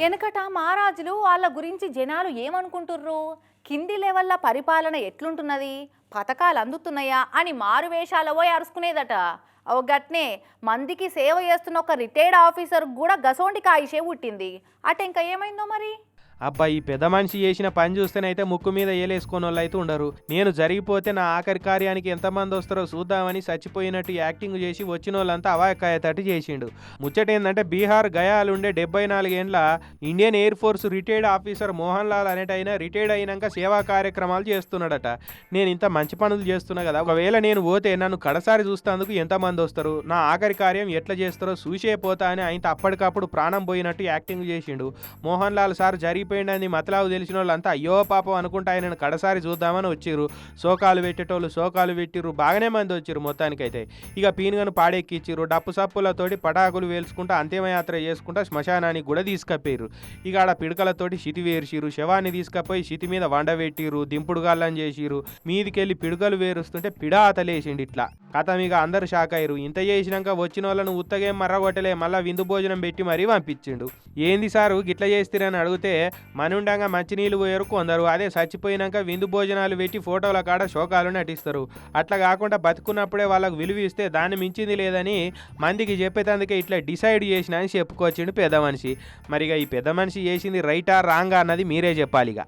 వెనకట మహారాజులు వాళ్ళ గురించి జనాలు ఏమనుకుంటుర్రు? కింది లెవెల్ల పరిపాలన ఎట్లుంటున్నది? పథకాలు అందుతున్నాయా? అని మారువేషాల పోయి అరుచుకునేదట ఓ గట్నే మందికి సేవ చేస్తున్న ఒక రిటైర్డ్ ఆఫీసర్ కూడా గసోంటి కాయిషే పుట్టింది. అట ఇంకా ఏమైందో మరి? అబ్బా ఈ పెద్ద మనిషి చేసిన పని చూస్తేనైతే ముక్కు మీద ఏలేసుకొని వాళ్ళు అయితే ఉండరు. నేను జరిగిపోతే నా ఆఖరి కార్యానికి ఎంతమంది వస్తారో చూద్దామని చచ్చిపోయినట్టు యాక్టింగ్ చేసి వచ్చిన వాళ్ళంతా అవాయకాయతట్టు చేసిండు. ముచ్చట ఏంటంటే బీహార్ గయాలు ఉండే డెబ్బై నాలుగేండ్ల Indian air force retired officer Mohan Lal అనేటైనా retired అయినాక సేవా కార్యక్రమాలు చేస్తున్నాడట. నేను ఇంత మంచి పనులు చేస్తున్నా కదా ఒకవేళ నేను పోతే నన్ను కడసారి చూస్తేందుకు ఎంతమంది వస్తారు? నా ఆఖరి కార్యం ఎట్లా చేస్తారో చూసే పోతా అని ఆయన అప్పటికప్పుడు ప్రాణం పోయినట్టు యాక్టింగ్ చేసిండు. మోహన్ లాల్ సార్ జరిగి జరిగిపోయిందని మతలావు తెలిసిన వాళ్ళంతా అయ్యో పాపం అనుకుంటా ఆయనను కడసారి చూద్దామని వచ్చిర్రు. శోకాలు పెట్టేటోళ్ళు శోకాలు పెట్టిర్రు. బాగానే మంది వచ్చిర్రు మొత్తానికైతే. ఇక పీనుగను పాడెక్కిచ్చిర్రు. డప్పు సప్పులతోటి పటాకులు వేల్చుకుంటా అంతిమయాత్ర చేసుకుంటా శ్మశానానికి కూడా తీసుకపోయారు ఇక ఆడ పిడకలతోటి శితి వేర్చిరు శవాన్ని తీసుకపోయి శితి మీద వండబెట్టిర్రు దింపుడు గల్లం చేసిరు మీదికెళ్ళి పిడుకలు వేరుస్తుంటే పిడా అతలేసిండి ఇట్లా. కథ ఇక అందరు షాక్ అయ్యారు ఇంత చేసినాక వచ్చిన వాళ్ళను ఉత్తగేం మర్రగొట్టలే మళ్ళా విందు భోజనం పెట్టి మరీ పంపించిండు. ఏంది సారు గిట్ల చేస్తారని అడిగితే మనుండంగా మంచినీళ్ళు పోయారు కొందరు. అదే చచ్చిపోయినాక విందు భోజనాలు పెట్టి ఫోటోల కాడ శోకాలు నటిస్తారు. అట్లా కాకుండా బతుకున్నప్పుడే వాళ్ళకు విలువ ఇస్తే దాన్ని మించింది లేదని మందికి చెప్పేటందుకే ఇట్లా డిసైడ్ చేసిన అని చెప్పుకొచ్చిండు పెద్ద మనిషి. మరిగా ఈ పెద్ద మనిషి చేసింది రైటా రాంగా అన్నది మీరే చెప్పాలి ఇక